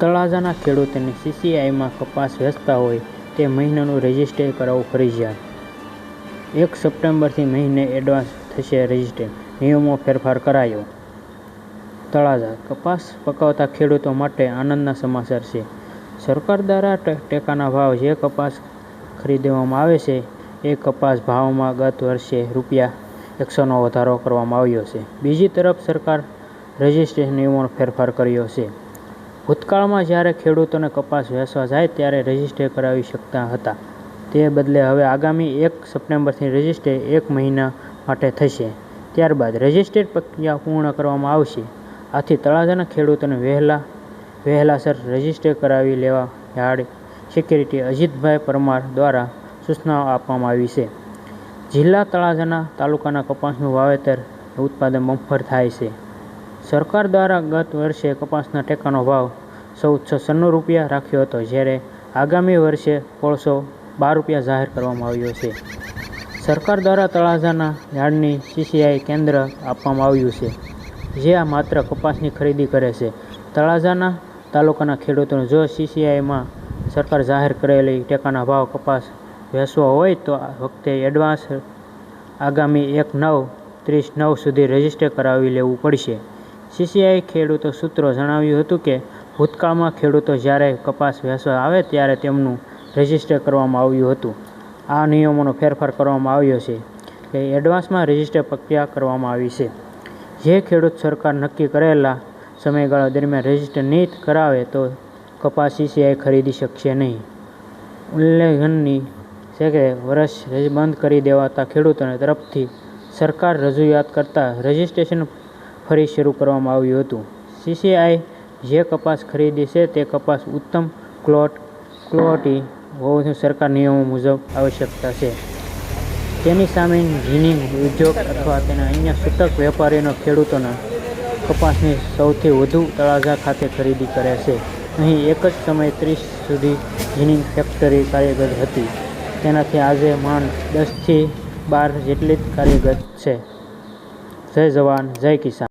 તળાજાના ખેડૂતોને સીસીઆઈમાં કપાસ વેચતા હોય તે મહિનાનું રજિસ્ટર કરાવવું ફરજિયાત. એક સપ્ટેમ્બરથી મહિને એડવાન્સ થશે રજિસ્ટર. નિયમો ફેરફાર કરાયો. તળાજા. કપાસ પકાવતા ખેડૂતો માટે આનંદના સમાચાર છે. સરકાર દ્વારા ટેકાના ભાવ જે કપાસ ખરીદવામાં આવે છે, એ કપાસ ભાવમાં ગત વર્ષે રૂપિયા એકસોનો વધારો કરવામાં આવ્યો છે. બીજી તરફ સરકાર રજિસ્ટ્રેશન નિયમોનો ફેરફાર કર્યો છે. ભૂતકાળમાં જ્યારે ખેડૂતોને કપાસ વેચવા જાય ત્યારે રજિસ્ટર કરાવી શકતા હતા. તે બદલે હવે આગામી એક સપ્ટેમ્બરથી રજિસ્ટર એક મહિના માટે થશે. ત્યારબાદ રજિસ્ટર પ્રક્રિયા પૂર્ણ કરવામાં આવશે. આથી તળાજાના ખેડૂતોને વહેલા, વહેલાસર રજિસ્ટર કરાવી લેવા યાર્ડ સિક્યુરિટી અજીતભાઈ પરમાર દ્વારા સૂચનાઓ આપવામાં આવી છે. જિલ્લા તળાજાના તાલુકાના કપાસનું વાવેતર ઉત્પાદન મફર થાય છે. સરકાર દ્વારા ગત વર્ષે કપાસના ટેકાનો ભાવ ચૌદસો છન્નું રૂપિયા રાખ્યો હતો, જ્યારે આગામી વર્ષે સોળસો બાર રૂપિયા જાહેર કરવામાં આવ્યો છે. સરકાર દ્વારા તળાજાના યાર્ડની સીસીઆઈ કેન્દ્ર આપવામાં આવ્યું છે, જે આ માત્ર કપાસની ખરીદી કરે છે. તળાજાના તાલુકાના ખેડૂતોને જો સીસીઆઈમાં સરકાર જાહેર કરેલી ટેકાના ભાવ કપાસ વેચવો હોય તો આ વખતે એડવાન્સ આગામી એક નવ, ત્રીસ નવ સુધી રજિસ્ટર કરાવી લેવું પડશે. સીસીઆઈ ખેડૂતો સૂત્રો જણાવ્યું હતું કે, ભૂતકાળમાં ખેડૂતો જ્યારે કપાસ વેચવા આવે ત્યારે તેમનું રજિસ્ટર કરવામાં આવ્યું હતું. આ નિયમોનો ફેરફાર કરવામાં આવ્યો છે કે એડવાન્સમાં રજિસ્ટર પ્રક્રિયા કરવામાં આવી છે. જે ખેડૂત સરકાર નક્કી કરેલા સમયગાળા દરમિયાન રજિસ્ટર નહીં કરાવે તો કપાસ સીસીઆઈ ખરીદી શકશે નહીં. ઉલ્લેખનની છે કે, વર્ષ બંધ કરી દેવાતા ખેડૂતોને તરફથી સરકાર રજૂઆત કરતાં રજિસ્ટ્રેશન ફરી શરૂ કરવામાં આવ્યું હતું. સીસીઆઈ જે કપાસ ખરીદી છે તે કપાસ ઉત્તમ ક્લોટ, ક્લોટી હોવાનું સરકાર નિયમો મુજબ આવશ્યકતા છે. તેની સામે જીનિંગ ઉદ્યોગ અથવા તેના અન્ય છૂટક વેપારીનો ખેડૂતોના કપાસની સૌથી વધુ તળાજા ખાતે ખરીદી કરે છે. અહીં એક જ સમયે ત્રીસ સુધી જીનિંગ ફેક્ટરી કાર્યરત હતી. તેનાથી આજે માંડ દસથી બાર જેટલી જ કાર્યરત છે. જય જવાન, જય કિસાન.